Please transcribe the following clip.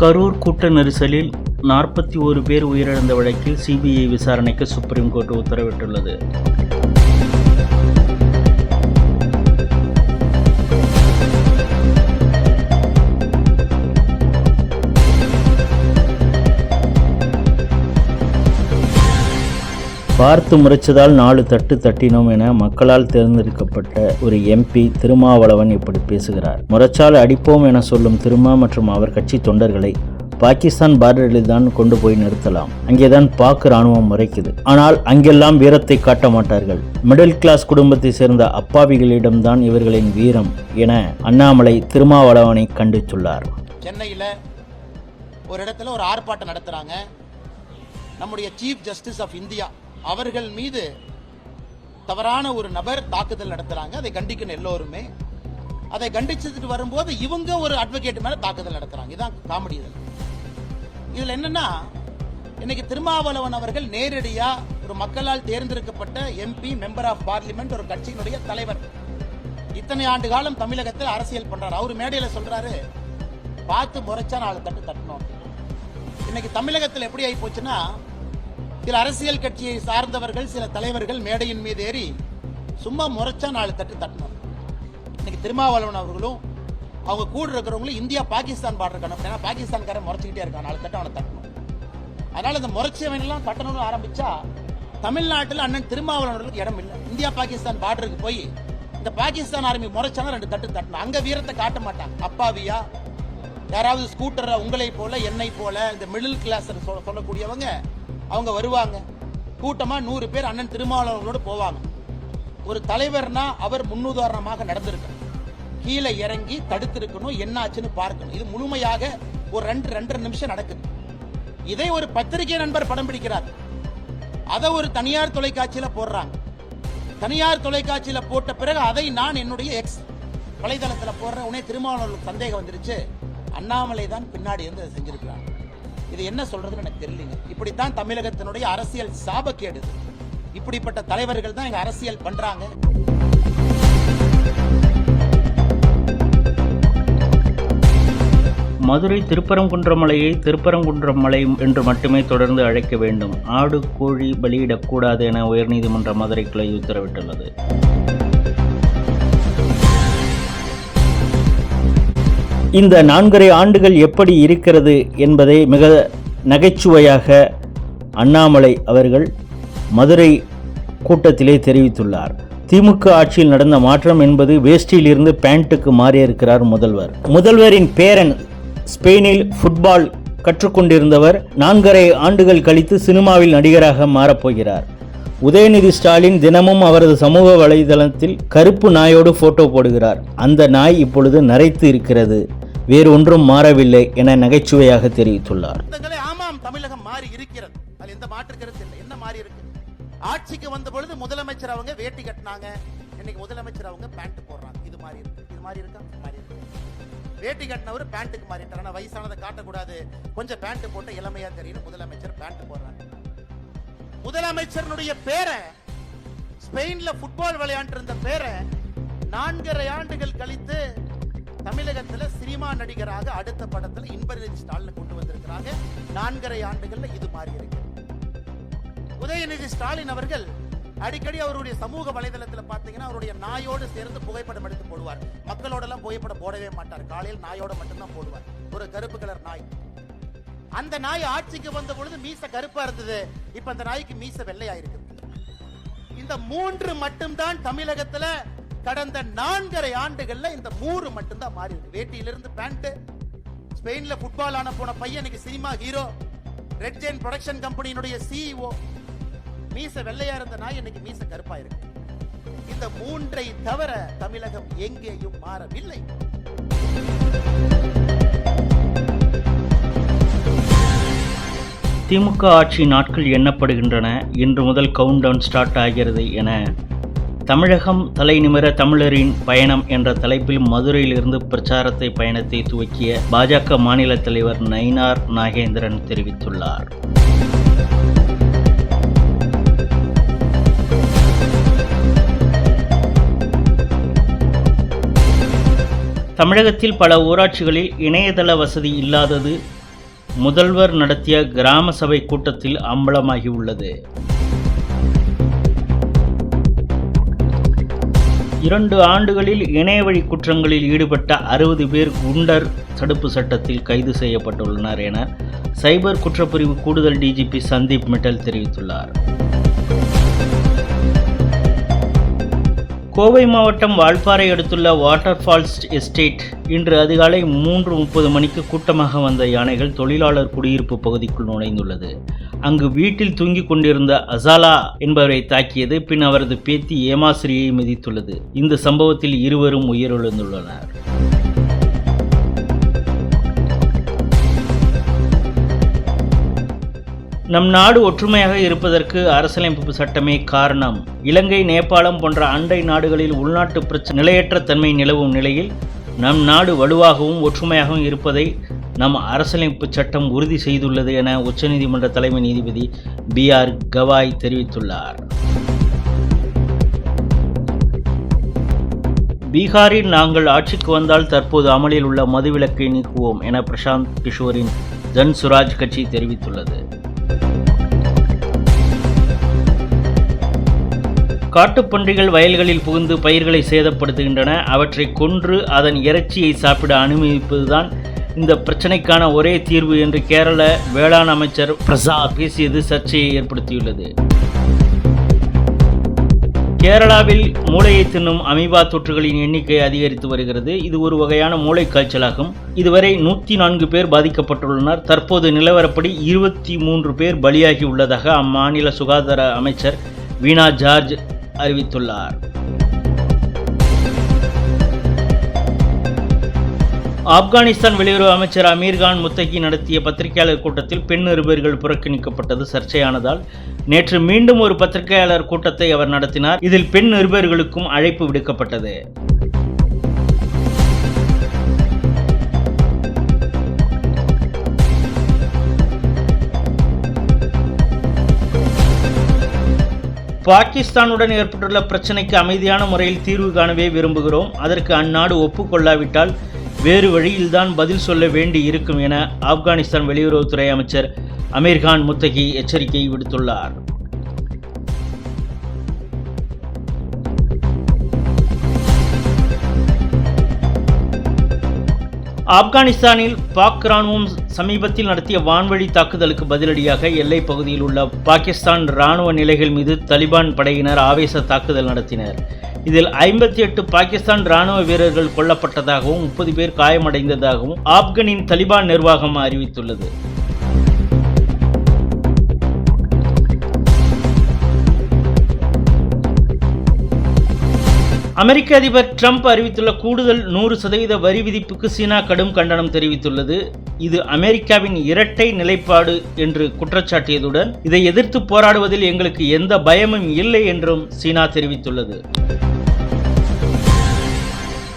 கரூர் கூட்ட நெரிசலில் நாற்பத்தி ஒரு பேர் உயிரிழந்த வழக்கில் சிபிஐ விசாரணைக்கு சுப்ரீம் கோர்ட் உத்தரவிட்டுள்ளது. பார்த்து முறைச்சதால் நாலு தட்டு தட்டினோம் என மக்களால் தேர்ந்தெடுக்கப்பட்ட ஒரு எம்பி திருமாவளவன் இப்படி பேசுகிறார். முறைச்சால் அடிப்போம் என சொல்லும் திருமா மற்றும் அவர் கட்சி தொண்டர்களை பாகிஸ்தான் பார்டரில் தான் கொண்டு போய் நிறுத்தலாம். அங்கேதான் பாக் ராணுவம் முறைக்குது. ஆனால் அங்கெல்லாம் வீரத்தை காட்ட மாட்டார்கள். மிடில் கிளாஸ் குடும்பத்தை சேர்ந்த அப்பாவிகளிடம்தான் இவர்களின் வீரம் என அண்ணாமலை திருமாவளவனை கண்டித்துள்ளார் சென்னையில் ஒரு இடத்துல ஒரு ஆர்ப்பாட்டம் நடத்துகிறாங்க நம்முடைய சீஃப் ஜஸ்டிஸ் ஆஃப் இந்தியா அவர்கள் மீது தவறான ஒரு நபர் தாக்குதல் நடத்துறாங்க. அதை கண்டிக்கணும் எல்லோருமே. அதை கண்டிச்சுட்டு வரும்போது இவங்க ஒரு அட்வொகேட் மேல தாக்குதல் நடத்துறாங்க. இதுதான் காமெடி இதில் இதுல என்னன்னா இன்னைக்கு திருமாவளவன் அவர்கள் நேரடியா ஒரு மக்களால் தேர்ந்தெடுக்கப்பட்ட எம்பி மெம்பர் ஆஃப் பார்லிமெண்ட் ஒரு கட்சியினுடைய தலைவர். இத்தனை ஆண்டு காலம் தமிழகத்தில் அரசியல் பண்றாரு. அவர் மேடையில சொல்றாரு பார்த்து முறைச்சா நாலு தட்டு தட்டணும். இன்னைக்கு தமிழகத்தில் எப்படி ஆகி போச்சுன்னா சில அரசியல் கட்சியை சார்ந்தவர்கள் சில தலைவர்கள் மேடையின் மீது ஏறி சும்மா முறைச்சா நாலு தட்டு தட்டணும். இன்னைக்கு திருமாவளவன் அவர்களும் அவங்க கூட இருக்கிறவங்களும் இந்தியா பாகிஸ்தான் பார்டர் கணக்கு ஏன்னா பாகிஸ்தான்காரன் முறைச்சிக்கிட்டே இருக்கான். நாலு தட்டு அவனை தட்டணும். அதனால இந்த முறைச்சவன் எல்லாம் தட்டணும்னு ஆரம்பிச்சா தமிழ்நாட்டில் அண்ணன் திருமாவளவன் இடம் இல்லை. இந்தியா பாகிஸ்தான் பார்டருக்கு போய் இந்த பாகிஸ்தான் ஆர்மி முறைச்சாலும் ரெண்டு தட்டு தட்டணும். அங்க வீரத்தை காட்ட மாட்டாங்க அப்பாவியா? யாராவது ஸ்கூட்டரை உங்களை போல என்னை போல இந்த மிடில் கிளாஸ் சொல்லக்கூடியவங்க அவங்க வருவாங்க. கூட்டமாக நூறு பேர் அண்ணன் திருமாவளவர்களோடு போவாங்க. ஒரு தலைவர்னா அவர் முன்னுதாரணமாக நடந்திருக்கணும் கீழே இறங்கி தடுத்திருக்கணும் என்னாச்சுன்னு பார்க்கணும். இது முழுமையாக ஒரு ரெண்டு ரெண்டரை நிமிஷம் நடக்குது. இதை ஒரு பத்திரிகை நண்பர் படம் பிடிக்கிறார். அதை ஒரு தனியார் தொலைக்காட்சியில் போடுறாங்க. தனியார் தொலைக்காட்சியில் போட்ட பிறகு அதை நான் என்னுடைய எக்ஸ் வலைதளத்தில் போடுற உடனே திருமாவளவர்களுக்கு சந்தேகம் வந்துருச்சு. அண்ணாமலை தான் பின்னாடி இருந்து அதை செஞ்சிருக்கிறாங்க. இது என்ன சொல்றதுன்னு எனக்கு தெரியலங்க. இப்படித்தான் தமிழகத்தினுடைய அரசியல் சாபக்கேடு. இப்படிப்பட்ட தலைவர்கள் தான் இங்க அரசியல் பண்றாங்க. மதுரை திருப்பரங்குன்றம் மலையை திருப்பரங்குன்றம் மலை என்று மட்டுமே தொடர்ந்து அழைக்க வேண்டும். ஆடு கோழி பலியிடக்கூடாது என உயர்நீதிமன்ற மதுரை கிளை உத்தரவிட்டுள்ளது. இந்த நான்கரை ஆண்டுகள் எப்படி இருக்கிறது என்பதை மிக நகைச்சுவையாக அண்ணாமலை அவர்கள் மதுரை கூட்டத்திலே தெரிவித்துள்ளார். திமுக ஆட்சியில் நடந்த மாற்றம் என்பது வேஷ்டியிலிருந்து பேண்ட்டுக்கு மாறியிருக்கிறார் முதல்வர். முதல்வரின் பேரன் ஸ்பெயினில் ஃபுட்பால் கற்றுக்கொண்டிருந்தவர் நான்கரை ஆண்டுகள் கழித்து சினிமாவில் நடிகராக மாறப்போகிறார் உதயநிதி ஸ்டாலின் தினமும் அவரது சமூக வலைதளத்தில் கருப்பு நாயோடு போட்டோ போடுகிறார். அந்த நாய் இப்பொழுது நரைத்து இருக்கிறது. வேறு ஒன்றும் மாறவில்லை என நகைச்சுவையாக தெரிவித்துள்ளார். ஆமாம் தமிழகம் மாறி இருக்கிறது அது எந்த மாற்று கருத்து இல்லை. என்ன மாறி இருக்கு ஆட்சிக்கு வந்த பொழுது முதலமைச்சர் அவங்க வேட்டி கட்டினாங்க. இன்னைக்கு முதலமைச்சர் அவங்க பேண்ட் போடுறாங்க. இது மாதிரி இருக்கு இது மாதிரி இருக்கா மாறி இருக்கு வேட்டி கட்டினவர் பேண்ட்டுக்கு மாறிட்டார். ஆனால் வயசானதை காட்டக்கூடாது. கொஞ்சம் பேண்ட் போட்டு இளமையா தெரியும் முதலமைச்சர் பேண்ட் போடுறாங்க. முதலமைச்சருடைய பேரை ஸ்பெயின்ல ஃபுட்பால் விளையாண்டு இருந்த பேரை நான்கரை ஆண்டுகள் கழித்து தமிழகத்துல சினிமா நடிகராக அடுத்த படத்துல இன்பநிதி ஸ்டாலின் கொண்டு வந்திருக்கிறாங்க. நான்கரை ஆண்டுகள்ல இது மாறி இருக்கு. உதயநிதி ஸ்டாலின் அவர்கள் அடிக்கடி அவருடைய சமூக வலைதளத்துல பாத்தீங்கன்னா அவருடைய நாயோடு சேர்ந்து புகைப்படம் எடுத்து போடுவார். மக்களோட எல்லாம் புகைப்படம் போடவே மாட்டார். காலையில் நாயோட மட்டும்தான் போடுவார். ஒரு கருப்பு கலர் நாய். அந்த நாய் ஆட்சிக்கு வந்த பொழுது மீச கருப்பா இருந்தது. இப்ப அந்த நாய்க்கு மீச வெள்ளையா இந்த மூன்று மட்டும்தான் தமிழகத்துல கடந்த நான்கரை ஆண்டுகள்ல இந்த மூறு மட்டும்தான் மாறி இருக்கு வேட்டியிலிருந்து பேண்ட் ஸ்பெயின்ல ஃபுட்பால் ஆன போன பையன் cinema hero Red Giant production கம்பெனியினுடைய CEO மீச வெள்ளையா இருந்த நாய் இன்னைக்கு மீச கருப்பா இருக்கு இந்த மூன்றை தவிர தமிழகம் எங்கேயும் மாறவில்லை. திமுக ஆட்சி நாட்கள் எண்ணப்படுகின்றன. இன்று முதல் கவுண்ட் டவுன் ஸ்டார்ட் ஆகிறது என தமிழகம் தலைநிமிர தமிழரின் பயணம் என்ற தலைப்பில் மதுரையிலிருந்து பிரச்சாரத்தை பயணத்தை துவக்கிய பாஜக மாநில தலைவர் நயினார் நாகேந்திரன் தெரிவித்துள்ளார். தமிழகத்தில் பல ஊராட்சிகளில் இணையதள வசதி இல்லாதது முதல்வர் நடத்திய கிராம சபை கூட்டத்தில் அம்பலமாகியுள்ளது. இரண்டு ஆண்டுகளில் இணையவழி குற்றங்களில் ஈடுபட்ட அறுபது பேர் குண்டர் தடுப்பு சட்டத்தில் கைது செய்யப்பட்டுள்ளனர் என சைபர் குற்றப்பிரிவு கூடுதல் டிஜிபி சந்தீப் மிட்டல் தெரிவித்துள்ளார். கோவை மாவட்டம் வால்பாறை அடுத்துள்ள வாட்டர் ஃபால்ஸ் எஸ்டேட் இன்று அதிகாலை மூன்று முப்பது மணிக்கு கூட்டமாக வந்த யானைகள் தொழிலாளர் குடியிருப்பு பகுதிக்குள் நுழைந்துள்ளது. அங்கு வீட்டில் தூங்கிக் கொண்டிருந்த அசாலா என்பவரை தாக்கியது பின் அவரது பேத்தி ஏமாசிரியை மிதித்துள்ளது. இந்த சம்பவத்தில் இருவரும் உயிரிழந்துள்ளனர். நம் நாடு ஒற்றுமையாக இருப்பதற்கு அரசியலமைப்பு சட்டமே காரணம். இலங்கை நேபாளம் போன்ற அண்டை நாடுகளில் உள்நாட்டு பிரச்சனை நிலையற்ற தன்மை நிலவும் நிலையில் நம் நாடு வலுவாகவும் ஒற்றுமையாகவும் இருப்பதை நம் அரசியலமைப்பு சட்டம் உறுதி செய்துள்ளது என உச்சநீதிமன்ற தலைமை நீதிபதி பி ஆர் கவாய் தெரிவித்துள்ளார். பீகாரில் நாங்கள் ஆட்சிக்கு வந்தால் தற்போது அமலில் உள்ள மதுவிலக்கை நீக்குவோம் என பிரசாந்த் கிஷோரின் ஜன் சுராஜ் கட்சி தெரிவித்துள்ளது. காட்டுப்பன்றிகள் வயல்களில் புகுந்து பயிர்களை சேதப்படுத்துகின்றன. அவற்றை கொன்று அதன் இறைச்சியை சாப்பிட அனுமதிப்பதுதான் இந்த பிரச்சனைக்கான ஒரே தீர்வு என்று கேரள வேளாண் அமைச்சர் பிரசாத் பேசியது சர்ச்சையை ஏற்படுத்தியுள்ளது. கேரளாவில் மூளையை தின்னும் அமீபா தொற்றுகளின் எண்ணிக்கை அதிகரித்து வருகிறது. இது ஒரு வகையான மூளை காய்ச்சலாகும். இதுவரை நூற்றி நான்கு பேர் பாதிக்கப்பட்டுள்ளனர். தற்போது நிலவரப்படி இருபத்தி மூன்று பேர் பலியாகி உள்ளதாக அம்மாநில சுகாதார அமைச்சர் வீணா ஜார்ஜ் அறிவித்துள்ளார். ஆப்கானிஸ்தான் வெளியுறவு அமைச்சர் அமீர்கான் முத்தகி நடத்திய பத்திரிகையாளர் கூட்டத்தில் பெண் நிருபர்கள் புறக்கணிக்கப்பட்டது. சர்ச்சையானதால் நேற்று மீண்டும் ஒரு பத்திரிகையாளர் கூட்டத்தை அவர் நடத்தினார். இதில் பெண் நிருபர்களுக்கும் அழைப்பு விடுக்கப்பட்டது. பாகிஸ்தானுடன் ஏற்பட்டுள்ள பிரச்சினைக்கு அமைதியான முறையில் தீர்வு காணவே விரும்புகிறோம். அதற்கு அந்நாடு ஒப்புக்கொள்ளாவிட்டால் வேறு வழியில்தான் பதில் சொல்ல வேண்டி இருக்கும் என ஆப்கானிஸ்தான் வெளியுறவுத்துறை அமைச்சர் அமீர்கான் முத்தகி எச்சரிக்கை விடுத்துள்ளார். ஆப்கானிஸ்தானில் பாக் ராணுவம் சமீபத்தில் நடத்திய வான்வழி தாக்குதலுக்கு பதிலடியாக எல்லைப் பகுதியில் உள்ள பாகிஸ்தான் ராணுவ நிலைகள் மீது தலிபான் படையினர் ஆவேச தாக்குதல் நடத்தினர். இதில் ஐம்பத்தி எட்டு பாகிஸ்தான் ராணுவ வீரர்கள் கொல்லப்பட்டதாகவும் முப்பது பேர் காயமடைந்ததாகவும் ஆப்கனின் தலிபான் நிர்வாகம் அறிவித்துள்ளது. அமெரிக்க அதிபர் ட்ரம்ப் அறிவித்துள்ள கூடுதல் நூறு சதவீத வரி விதிப்புக்கு சீனா கடும் கண்டனம் தெரிவித்துள்ளது. இது அமெரிக்காவின் இரட்டை நிலைப்பாடு என்று குற்றச்சாட்டியதுடன் இதை எதிர்த்து போராடுவதில் எங்களுக்கு எந்த பயமும் இல்லை என்றும் சீனா தெரிவித்துள்ளது.